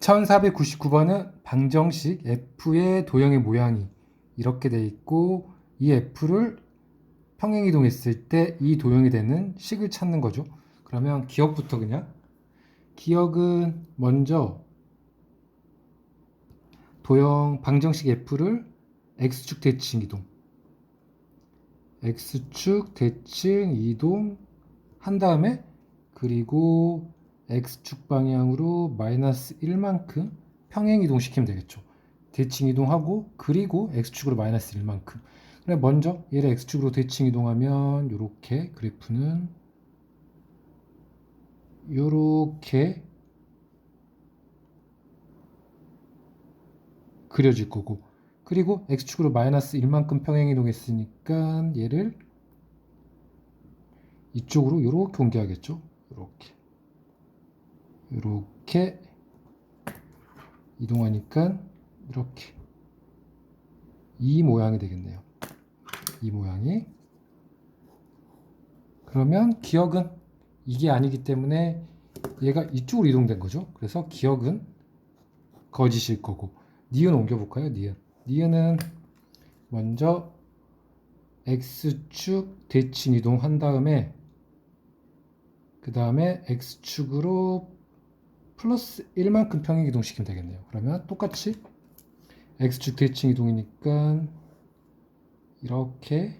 1499번은 방정식 f의 도형의 모양이 이렇게 돼 있고 이 f를 평행이동했을 때 이 도형이 되는 식을 찾는 거죠. 그러면 기억부터 그냥 기억은 먼저 도형 방정식 f를 x축 대칭 이동 x축 대칭 이동 한 다음에 그리고 x축 방향으로 마이너스 1만큼 평행 이동시키면 되겠죠. 대칭 이동하고 그리고 x축으로 마이너스 1만큼. 그래 먼저 얘를 x축으로 대칭 이동하면 이렇게 그래프는 이렇게 그려질 거고 그리고 x축으로 마이너스 1만큼 평행 이동했으니까 얘를 이쪽으로 이렇게 옮겨야겠죠. 이렇게 이렇게 이동하니까 이렇게 이 모양이 되겠네요. 이 모양이 그러면 기억은 이게 아니기 때문에 얘가 이쪽으로 이동된 거죠. 그래서 기억은 거짓일 거고 니은 옮겨볼까요? 니은 니은은 먼저 x축 대칭 이동한 다음에 그 다음에 x축으로 플러스 1만큼 평행 이동시키면 되겠네요. 그러면 똑같이 x축 대칭 이동이니까 이렇게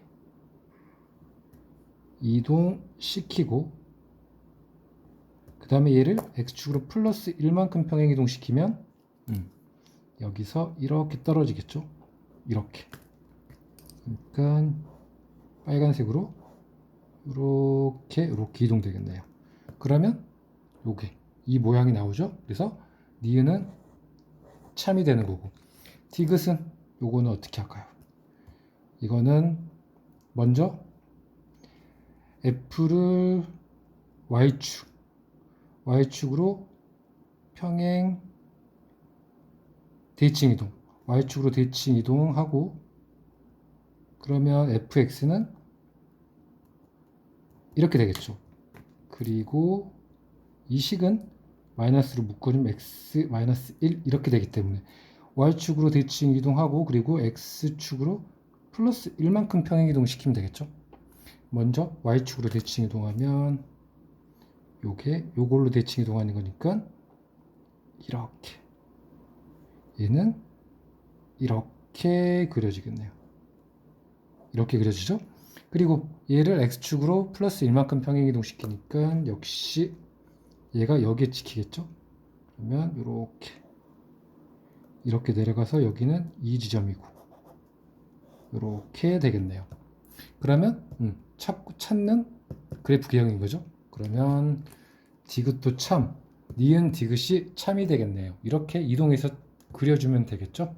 이동시키고 그 다음에 얘를 x축으로 플러스 1만큼 평행 이동시키면 음, 여기서 이렇게 떨어지겠죠. 이렇게 그러니까 빨간색으로 이렇게 이렇게 이동되겠네요. 그러면 요게 이 모양이 나오죠. 그래서 니은은 참이 되는 거고 디귿은 요거는 어떻게 할까요? 이거는 먼저 F를 Y축 Y축으로 평행 대칭 이동 Y축으로 대칭 이동하고 그러면 fx는 이렇게 되겠죠. 그리고 이 식은 마이너스로 묶어주면 x 마이너스 1 이렇게 되기 때문에 y축으로 대칭 이동하고 그리고 x축으로 플러스 1만큼 평행 이동시키면 되겠죠. 먼저 y축으로 대칭 이동하면 요게 요걸로 대칭 이동하는 거니까 이렇게 얘는 이렇게 그려지겠네요. 이렇게 그려지죠? 그리고 얘를 x축으로 플러스 1만큼 평행 이동시키니까 역시 얘가 여기에 찍히겠죠? 그러면 이렇게 이렇게 내려가서 여기는 이 지점이고 이렇게 되겠네요. 그러면 음, 찾고 찾는 그래프 기형인 거죠. 그러면 디귿도 참, 니은 디귿이 참이 되겠네요. 이렇게 이동해서 그려주면 되겠죠.